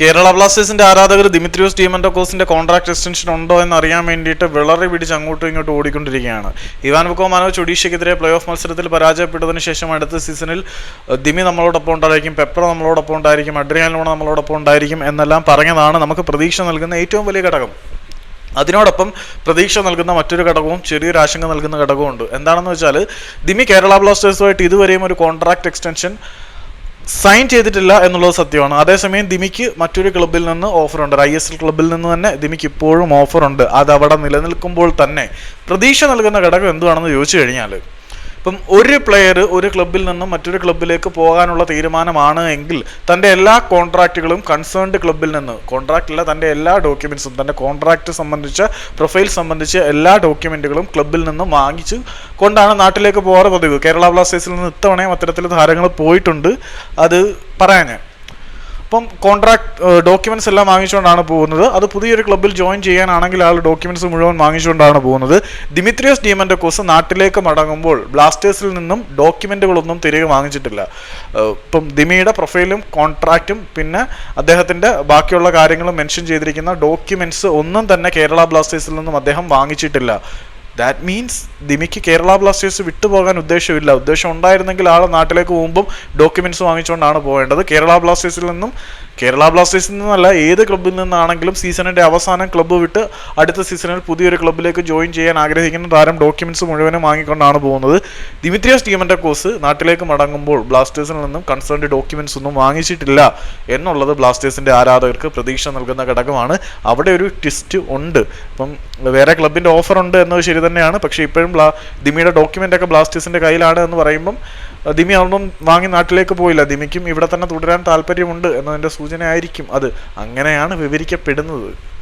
കേരള ബ്ലാസ്റ്റേഴ്സിന്റെ ആരാധകർ Dimitrios ഡിയമൻഡോക്കോസിന്റെ contract extension ഉണ്ടോ എന്ന് അറിയാൻ വേണ്ടിയിട്ട് വിളറി പിടിച്ച് അങ്ങോട്ടും ഇങ്ങോട്ടും ഓടിക്കൊണ്ടിരിക്കുകയാണ്. ഇവാൻ ബുക്കോമാനോച്ച് ഒഡീഷയ്ക്കെതിരെ പ്ലേ ഓഫ് മത്സരത്തിൽ പരാജയപ്പെട്ടതിന് ശേഷം അടുത്ത സീസണിൽ ദിമി നമ്മളോടൊപ്പം ഉണ്ടായിരിക്കും പെപ്പർ നമ്മളോടൊപ്പം ഉണ്ടായിരിക്കും അഡ്രിയാൻ ലോണ നമ്മളോടൊപ്പം ഉണ്ടായിരിക്കും എന്നെല്ലാം പറഞ്ഞതാണ് നമുക്ക് പ്രതീക്ഷ നൽകുന്ന ഏറ്റവും വലിയ ഘടകം. അതിനോടൊപ്പം പ്രതീക്ഷ നൽകുന്ന മറ്റൊരു ഘടകവും ചെറിയൊരു ആശങ്ക നൽകുന്ന ഘടകവും ഉണ്ട്. എന്താണെന്ന് വെച്ചാൽ ദിമി കേരള ബ്ലാസ്റ്റേഴ്സുമായിട്ട് ഇതുവരെയും ഒരു കോൺട്രാക്ട് എക്സ്റ്റൻഷൻ സൈൻ ചെയ്തിട്ടില്ല എന്നുള്ളത് സത്യമാണ്. അതേസമയം ദിമിക്ക് മറ്റൊരു ക്ലബിൽ നിന്ന് ഓഫർ ഉണ്ട്. ഐ എസ് എൽ ക്ലബിൽ നിന്ന് തന്നെ ദിമിക്ക് ഇപ്പോഴും ഓഫർ ഉണ്ട്. അത് അവിടെ നിലനിൽക്കുമ്പോൾ തന്നെ പ്രതീക്ഷ നൽകുന്ന ഘടകം എന്തുവാണെന്ന് ചോദിച്ചു കഴിഞ്ഞാൽ ഇപ്പം ഒരു പ്ലെയർ ഒരു ക്ലബിൽ നിന്നും മറ്റൊരു ക്ലബിലേക്ക് പോകാനുള്ള തീരുമാനമാണ് എങ്കിൽ തന്റെ എല്ലാ കോൺട്രാക്റ്റുകളും കൺസേൺഡ് ക്ലബിൽ നിന്ന് കോൺട്രാക്റ്റ് അല്ല തന്റെ എല്ലാ ഡോക്യുമെൻസും തന്റെ കോൺട്രാക്റ്റ് സംബന്ധിച്ച പ്രൊഫൈൽ സംബന്ധിച്ച എല്ലാ ഡോക്യുമെന്റുകളും ക്ലബിൽ നിന്നും വാങ്ങിച്ച് കൊണ്ടാണ് നാട്ടിലേക്ക് പോകാറ് പതിവ്. കേരള ബ്ലാസ്റ്റേഴ്സിൽ നിന്ന് ഇത്തവണയും അത്തരത്തിൽ താരങ്ങൾ പോയിട്ടുണ്ട്. അത് പറയാൻ അപ്പം കോൺട്രാക്ട് ഡോക്യുമെന്റ്സ് എല്ലാം വാങ്ങിച്ചുകൊണ്ടാണ് പോകുന്നത്. അത് പുതിയൊരു ക്ലബ്ബിൽ ജോയിൻ ചെയ്യാനാണെങ്കിൽ ആൾ ഡോക്യുമെന്റ്സ് മുഴുവൻ വാങ്ങിച്ചുകൊണ്ടാണ് പോകുന്നത്. ദിമിത്രിയോസ് കോസ് നാട്ടിലേക്ക് മടങ്ങുമ്പോൾ ബ്ലാസ്റ്റേഴ്സിൽ നിന്നും ഡോക്യുമെന്റുകളൊന്നും തിരികെ വാങ്ങിച്ചിട്ടില്ല. ഇപ്പം ദിമിയുടെ പ്രൊഫൈലും കോൺട്രാക്റ്റും പിന്നെ അദ്ദേഹത്തിന്റെ ബാക്കിയുള്ള കാര്യങ്ങളും മെൻഷൻ ചെയ്തിരിക്കുന്ന ഡോക്യുമെന്റ്സ് ഒന്നും തന്നെ കേരള ബ്ലാസ്റ്റേഴ്സിൽ നിന്നും അദ്ദേഹം വാങ്ങിച്ചിട്ടില്ല. ദാറ്റ് മീൻസ് ദിമിക്ക് കേരള ബ്ലാസ്റ്റേഴ്സ് വിട്ടുപോകാൻ ഉദ്ദേശമില്ല. ഉദ്ദേശം ഉണ്ടായിരുന്നെങ്കിൽ ആൾ നാട്ടിലേക്ക് പോകുമ്പം ഡോക്യുമെന്റ്സ് വാങ്ങിച്ചുകൊണ്ടാണ് പോകേണ്ടത്. കേരള ബ്ലാസ്റ്റേഴ്സിൽ നിന്നും കേരള ബ്ലാസ്റ്റേഴ്സിൽ നിന്നല്ല ഏത് ക്ലബ്ബിൽ നിന്നാണെങ്കിലും സീസണിന്റെ അവസാനം ക്ലബ്ബ് വിട്ട് അടുത്ത സീസണിൽ പുതിയൊരു ക്ലബ്ബിലേക്ക് ജോയിൻ ചെയ്യാൻ ആഗ്രഹിക്കുന്ന താരം ഡോക്യുമെന്റ്സ് മുഴുവനും വാങ്ങിക്കൊണ്ടാണ് പോകുന്നത്. ദിമിത്രിയസ് ടീമിന്റെ കോഴ്സ് നാട്ടിലേക്ക് മടങ്ങുമ്പോൾ ബ്ലാസ്റ്റേഴ്സിൽ നിന്നും കൺസേൺഡ് ഡോക്യുമെന്റ്സ് ഒന്നും വാങ്ങിച്ചിട്ടില്ല എന്നുള്ളത് ബ്ലാസ്റ്റേഴ്സിന്റെ ആരാധകർക്ക് പ്രതീക്ഷ നൽകുന്ന ഘടകമാണ്. അവിടെ ഒരു ട്വിസ്റ്റ് ഉണ്ട്. ഇപ്പം വേറെ ക്ലബിന്റെ ഓഫർ ഉണ്ട് എന്നത് ശരി തന്നെയാണ്. പക്ഷേ ഇപ്പോഴും ബ്ലാ ദിമിയുടെ ഡോക്യുമെന്റ് ഒക്കെ ബ്ലാസ്റ്റേഴ്സിന്റെ കയ്യിലാണ് എന്ന് പറയുമ്പം ദിമി അതൊന്നും വാങ്ങി നാട്ടിലേക്ക് പോയില്ല. ദിമിക്കും ഇവിടെ തന്നെ തുടരാൻ താല്പര്യമുണ്ട് എന്നതിന്റെ സൂചനയായിരിക്കും അത്. അങ്ങനെയാണ് വിവരിക്കപ്പെടുന്നത്.